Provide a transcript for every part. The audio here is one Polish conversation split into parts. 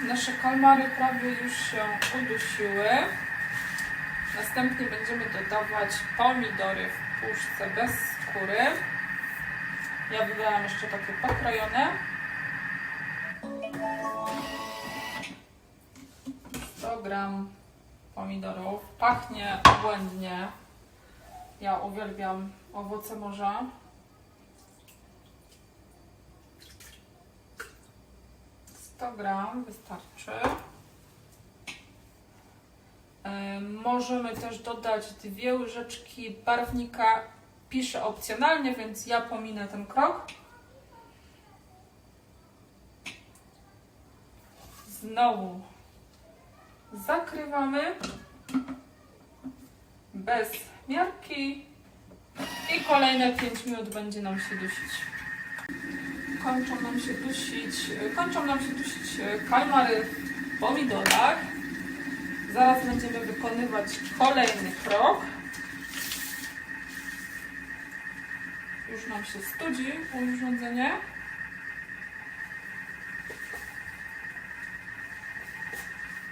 Nasze kalmary prawie już się udusiły. Następnie będziemy dodawać pomidory w puszce bez skóry. Ja wybrałam jeszcze takie pokrojone. 100 gram pomidorów. Pachnie obłędnie. Ja uwielbiam owoce morza. Gram wystarczy. Ym, Możemy też dodać dwie łyżeczki barwnika. Piszę opcjonalnie, więc ja pominę ten krok. Znowu zakrywamy bez miarki i kolejne 5 minut będzie nam się dusić. Kończą nam się dusić, kończą nam się dusić e, kalmary w pomidorach. Zaraz będziemy wykonywać kolejny krok. Już nam się studzi urządzenie.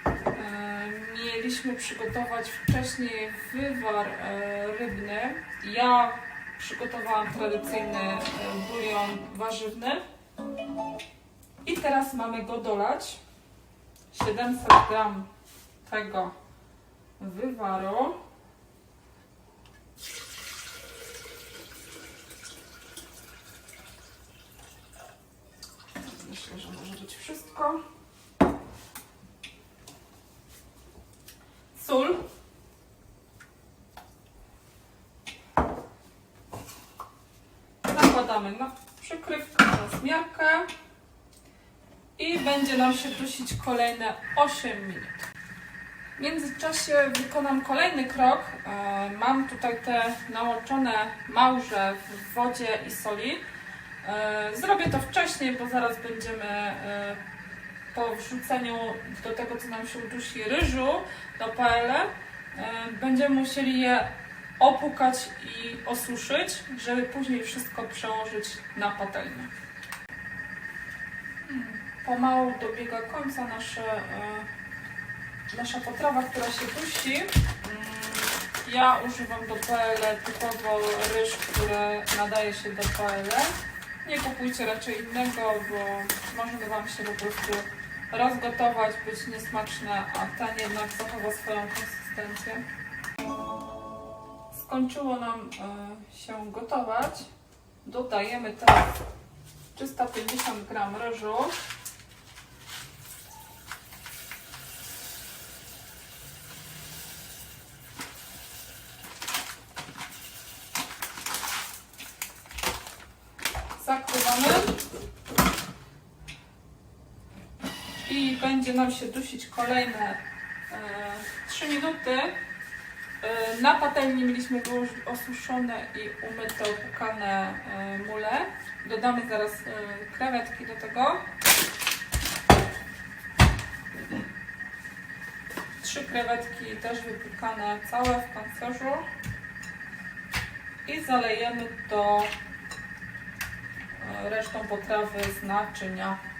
E, Mieliśmy przygotować wcześniej wywar e, rybny. Ja przygotowałam tradycyjny e, bulion warzywny. I teraz mamy go dolać. 700 gram tego wywaru. Myślę, że może być wszystko. Nakładamy na przykrywkę miarkę. I będzie nam się dusić kolejne 8 minut. W międzyczasie wykonam kolejny krok. E, Mam tutaj te namoczone małże w wodzie i soli. E, Zrobię to wcześniej, bo zaraz będziemy e, po wrzuceniu do tego, co nam się udusi ryżu do e, będziemy musieli je opłukać i osuszyć, żeby później wszystko przełożyć na patelnię. Pomału dobiega końca nasze, e, nasza potrawa, która się dusi. Mm, Ja używam do paele typowo ryż, który nadaje się do paele. Nie kupujcie raczej innego, bo może Wam się po prostu rozgotować, być niesmaczne, a ten jednak zachowa swoją konsystencję. Skończyło nam e, się gotować. Dodajemy teraz 350 gram ryżu. Zakrywamy. I będzie nam się dusić kolejne e, 3 minuty. E, na patelni mieliśmy osuszone i umyte, opłukane e, mule. Dodamy zaraz e, krewetki do tego. Trzy krewetki też wypłukane całe w pancerzu. I zalejemy to resztą potrawy z naczynia.